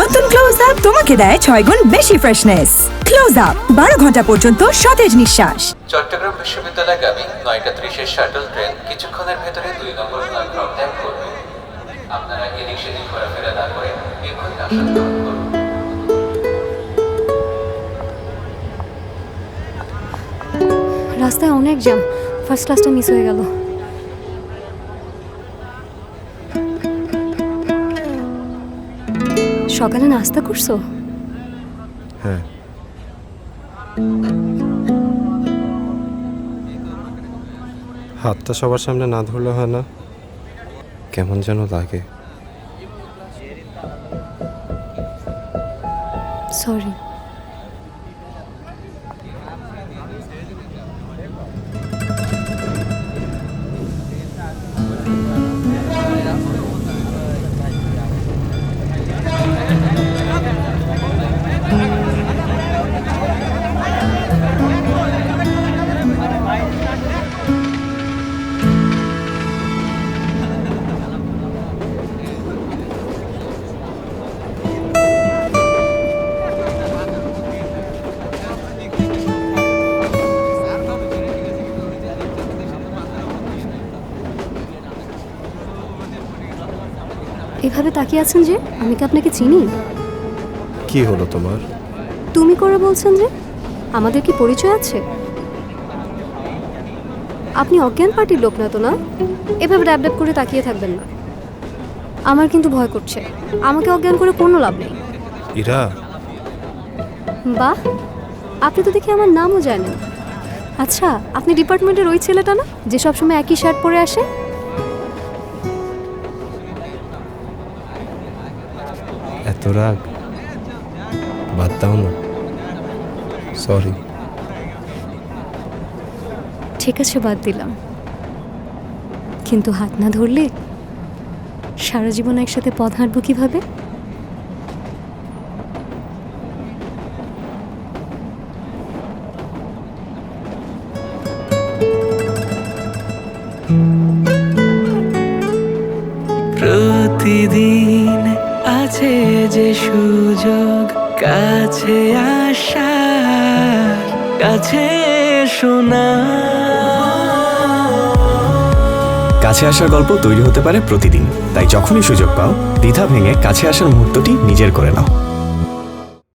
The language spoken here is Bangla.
নতুন ক্লোজ আপ তোমাকে দেয় ছয় গুণ বেশি ফ্রেশনেস ক্লোজ আপ বারো ঘণ্টা পর্যন্ত সতেজ নিঃশ্বাস। চট্টগ্রাম বিশ্ববিদ্যালয়গামী নয়টা ত্রিশের শাটল ট্রেন কিছুক্ষণের ভেতরে দুই নম্বর প্ল্যাটফর্ম ত্যাগ করবে। আপনারা এদিক সেদিক ঘোরাফেরা না করে এক্ষুনি আসন গ্রহণ করুন। রাস্তায় অনেক জ্যাম ফার্স্ট ক্লাসটা মিস হয়ে গেল। সকালে নাস্তা করছ? হ্যাঁ। হাতটা সবার সামনে না ধরলে হয় না। কেমন যেন লাগে। সরি এভাবে তাকিয়ে আছেন যে আমি কি আপনাকে চিনি? কি হলো তোমার? তুমি করে বলছেন যে আমাদের কি পরিচয় আছে? আপনি অজ্ঞান পার্টির লোক না তো না? এভাবে ড্যাব ড্যাব করে তাকিয়ে থাকবেন না। আমার কিন্তু ভয় করছে। আমাকে অজ্ঞান করে কোনো লাভ নেই। ইরা? বাহ আপনি তো দেখি আমার নামও জানেন। আচ্ছা আপনি ডিপার্টমেন্টের ওই ছেলেটা না যে সবসময় একই শার্ট পরে আসে? এত রাগ বাদ দাও না। সরি ঠিক আছে বাদ দিলাম। কিন্তু হাত না ধরলে সারা জীবন একসাথে পথ হাঁটবো কীভাবে? প্রতিদিন আছে যে সুযোগ, কাছে আসা কাছে শোনা। কাছে আসার গল্প তৈরি হতে পারে প্রতিদিন, তাই যখনই সুযোগ পাও, দ্বিধা ভেঙে কাছে আসার মুহূর্তটি নিজের করে নাও।